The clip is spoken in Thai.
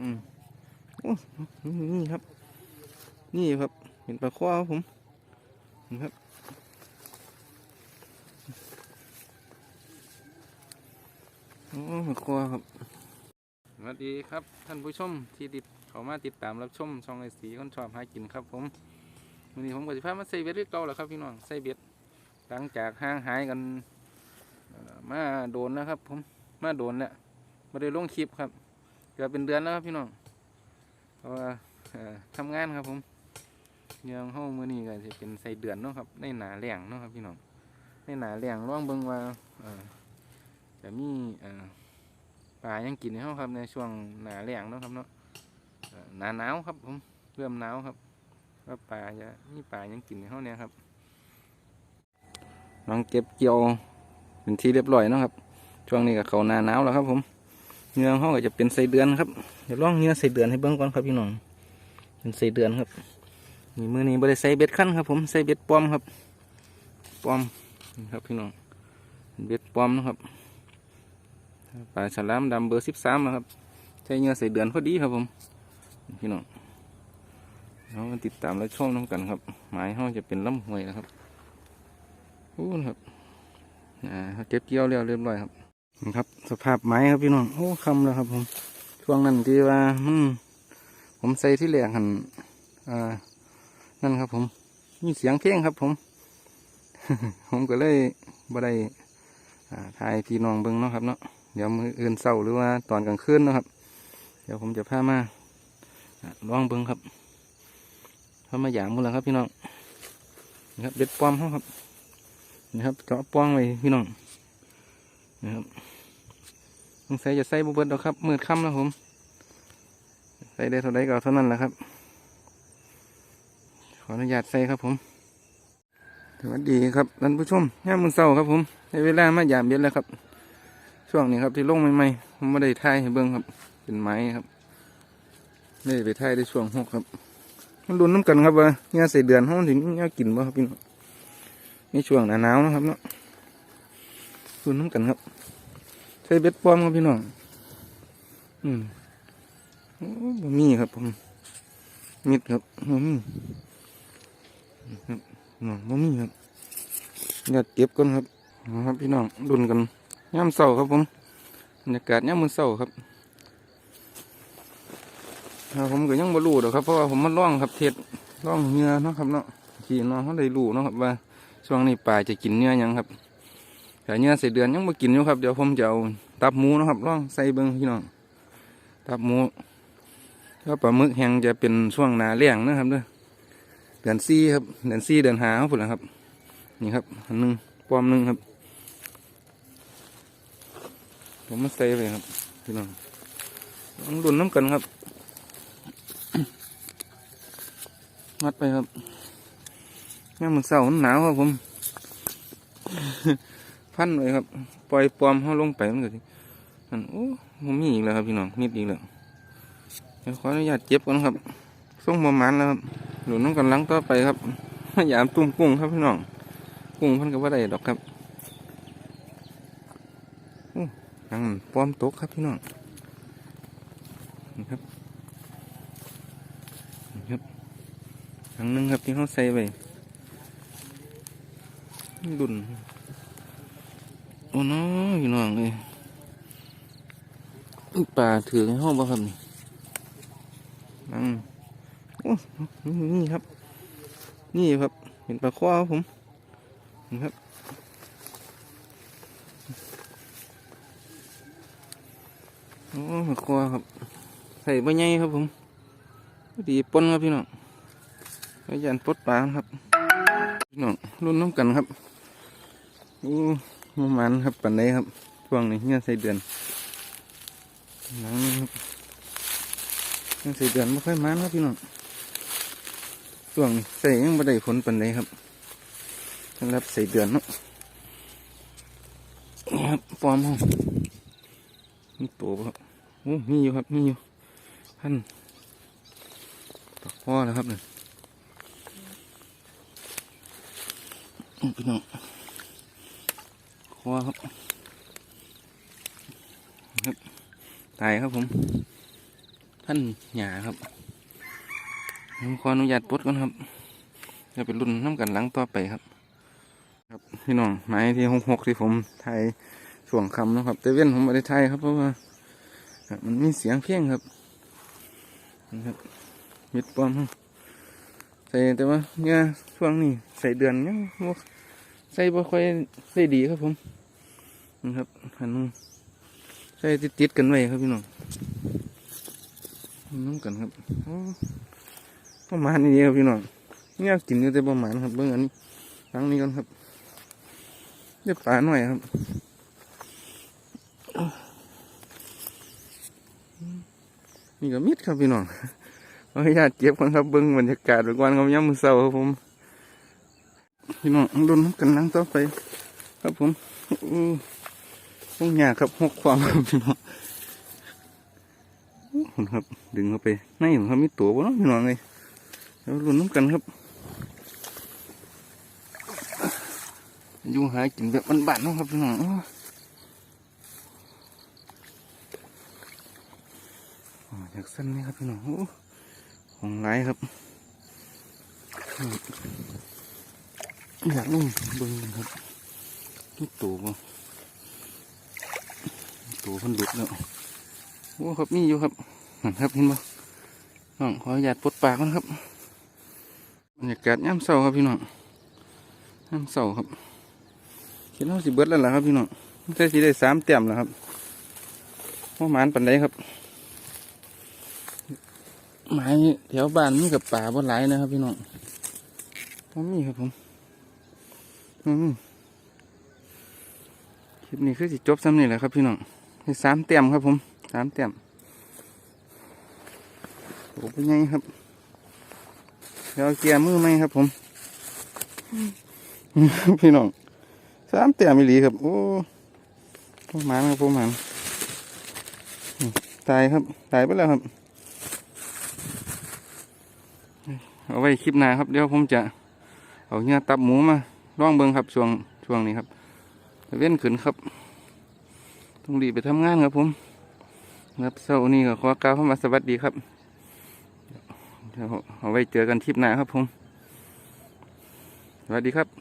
อืมนี่ครับ นี่ครับ เห็นปลาข้อครับผมนี่ครับโอ้ปลาข้อครับสวัสดีครับ ท่านผู้ชมที่ติดเขามาติดตามรับชมช่องไอสีคนชอบหากินครับ ผมวันนี้ผมกับสิพามาใส่เบ็ดเรียกเก่าแล้วครับพี่น้องใส่เบ็ดหลังจากห่างหายกันมาโดนนะครับ ผมมาโดนแล้วไม่ได้ลงคลิปครับ กือบเป็นเดือนแล้วครับพี่น้องเพราะว่าทำงานครับผมเรื่องห้องมือนี้ก็จะเป็นใส่เดือนเนาะครับในหนาแหลงเนาะครับพี่น้องในหนาแหลงร่องเบิงว่าเอ่อจะมีเอ่อปลายังกินในห้องครับในช่วงหนาแหลงเนาะครับเนาะเอ่อหนาหนาวครับผมเริ่มหนาวครับว่าปลาจะมีปลายังกินในห้องเนี่ยครับลองเก็บเกี่ยวเป็นที่เรียบร้อยเนาะครับ ช่วงนี้ก็เขาหนาหนาวแล้วครับผม เนื้อห้องก็จะเป็นไส้เดือนครับเดี๋ยวลองเนื้อไส้เดือนให้เบิ่งก่อนครับพี่น้องเป็นไส้เดือนครับนี่มือนี้บริใส่เบ็ดขั้นครับ ผมใส่เบ็ดปลอมครับปลอมครับพี่น้องเป็นเบ็ดปลอมนะครับปลาฉลามดำเบอร์สิบสามนะครับใช้เนื้อไส้เดือนพอดีครับผมพี่น้องเรามติดตามและชมน้ำกันครับ หมายห้องจะเป็นลำห้วยนะครับอู้นะครับอ่าเก็บเกี่ยวเรียบร้อยครับ ครับ สภาพไม้ครับพี่น้องโอ้คำแล้วครับ ผมช่วงนั้นที่ว่ามันผมใส่ที่แหลกหันอ่านั่นครับ ผมมีเสียงเพลงครับ ผม ผมก็เลยบ่ได้ถ่ายพี่น้องเบิ้งเนาะครับเนาะเดี๋ยวมืออื่นเศร้าหรือว่าตอนกลางคืนนะครับ เดี๋ยวผมจะพามาอ่าลองเบิ้งครับพามาอย่างมุ้งแล้วครับ พี่น้องนี่ครับเบ็ดปลอมเขาครับนะครับเจาะป้องเลยพี่น้อง นะครับสงสัยจะใส่บุเบิดดอกครับมืดค่ำแล้วผม ใส่ได้เท่าไรก็เท่านั้นแหละครับ ขออนุญาตใส่ครับผมสวัสดีครับท่านผู้ชมย่ามมือเศร้าครับผมในเวลามายามเย็นแล้วครับ ช่วงนี้ครับที่ลงใหม่ๆผมไม่ได้ถ่ายให้เบิ้งครับ เป็นไม้ครับไม่ได้ไปถ่ายได้ช่วงหกครับ มันรุนน้ำกันครับว่าเนี่ยใส่เดือนห้องถึงเนี่ยกินบ่ครับพี่น้องนี่ช่วงหนาวนะครับเนาะ คุน้ำกันครับใช้เบ็ดปลอมครับพี่น้องอืมโอ้บะมี่ครับผมมิดครับบะมี่ครับน้องบะมี่ครับอยากเก็บกันครับครับพี่น้องดุนกันย่ำเสาครับผมบรรยากาศย่ำมือเสาครับผมก็ยังบ่รู้ดอกครับเพราะว่าผมมันร่องครับเทศร่องเนื้อเนาะครับเนาะขี่น้องเขาได้รู้เนาะครับว่าช่วงนี้ปลาจะกินเนื้อยังครับ แต่เนื้อใส่เดือนยังม่กินอยู่ครับเดี๋ยวผมจะเอาตับหมูนะครับลองใส่เบิ้งพี่น้องตับหมูก็ปลาหมึกแห้งจะเป็นช่วงหนาเลี้ยงนะครับเด้อเดือนซี่ครับเดือนซี่เดือนหาครับผมนะครับ นี่ครับอันหนึงปอมหนึงครับ ผมมาใส่ไปครับพี่น้องต้องดุนน้ำกันครับ มัดไปครับแม่มันเศร้ามันหนาวครับผม พันไว้ครับ ปล่อยปลอมเขาลงไปมันก็สิมันโอ้ผมมีอีกแล้วครับพี่น้องมีดอีกแล้วเดี๋ยวขออนุญาตเจ็บก่อนครับส่งประมาณแล้วครับหลุนน้องกันหลังต่อไปครับพยายามตุ้มกุ้งครับพี่น้อง กุ้งพันก็ว่าได้ดอกครับโอ้นังปลอมตกครับพี่น้องนี่ครับนะครับทางนึงครับที่เขาใส่ไปดุน โอ้น้อยพี่น้องเลยอุ๊ยป่าถือในห้องบ่ครับนี่นั่งโอ้นี่ครับ นี่ครับ เห็นปลาครับผมนี่ครับโอ้ปลาข้อครับ ใส่ใบใหญ่ครับผมดีปนครับพี่น้องพยายามปดปลาครับ พี่น้องรุ่นน้ำกันครับ โอ้ ประมาณครับปันไดครับช่วงนี้เนี่ยใส่เดือนนังครับเนี่ยใส่เดือนไม่ค่อยมันครับพี่น้องช่วงนี้ใส่ยังไม่ได้ผลปันไดครับรับใส่เดือนเนาะครับฟอร์มห้องมีตัวบ่ครับโอ้มีอยู่ครับมีอยู่พันปากพ่อแล้วครับเนี่ยพี่น้อง คอครับครับตายครับผมพันหยาครับผมขออนุญาตปลดก่อนครับจะไปรุ่นน้ำกันหลังต่อไปครับ ครับพี่น้องไม้ที่หกหกที่ผมไทยช่วงคำนะครับ แต่เว้นผมไม่ได้ไทยครับเพราะว่า มันมีเสียงเพี้ยงครับนะครับมิดปลอมใส่แต่ว่าเนี่ยช่วงนี้ใส่เดือนยังบ่ ใส่บ่ค่อยใส่ดีครับผมนะครับหันใส่ติดๆกันไว้ครับพี่น้องน้ำกันครับโอ้ประมาณนี้ครับพี่น้องเนี่ยกินอยู่แต่ประมาณครับเบื้องอันนี้หลังนี้ก่อนครับเดี๋ยวปลาหน่อยครับนี่ก็มิดครับพี่น้องขออนุญาตเก็บก่อนครับเบิ้องบรรยากาศทุกวันครับย่ำมือเสาครับผม พี่น้องรุนกันนั่งต่อไป ครับผมอู้ห้องยาครับหกความครับพี่น้องอู้หุ่นครับ ดึงเข้าไปในผมครับมีตัวบ่เนาะพี่น้องเลยแล้วรุนน้ำกันครับอยู่หากินแบบบ้านๆนะครับพี่น้องอยอ๋ออยากสั้นไหมครับพี่น้องโอ้ของไรครับ อยากลงเบิ้งครับนี่ตัวบ่ตัวเพันหลุดแล้วโอ้ครับมีอยู่ครับนั่นครับเห็นบ่น้องขออนุญาตปดปากมันครับบรรยากาศย่ำเศร้าครับพี่น้องย่ำเศร้าครับคิดว่าสิเบิดแล้วล่ะครับพี่น้องแต่สิได้สามเต็มแล้วครับว่าหมานปันไดครับหมายแถวบ้านมีกับป่าบ่หลายนะครับพี่น้องมีครับผม คลิปนี้คือสิจบซ้ำนี่แหละครับพี่น้องสามเต็มครับผมสามเต็มโอ้เป็นไงครับเดี๋ยวเอาเกียร์มือไหมครับผม พี่น้องสามเตี่ยมิลีครับ โอ้พวกมันครับพวกมันตายครับ ตายไปแล้วครับ เอาไว้คลิปหน้าครับ เดี๋ยวผมจะ เอาเนื้อตับหมูมา ล่องเบิงครับช่วงช่วงนี้ครับเว้นขึ้นครับต้องรีบไปทำงานครับผมครับเช้านี้ก็ขอกล่าวคำว่าสวัสดีครับเดี๋ยวเอาไว้เจอกันคลิปหน้าครับผม สวัสดีครับ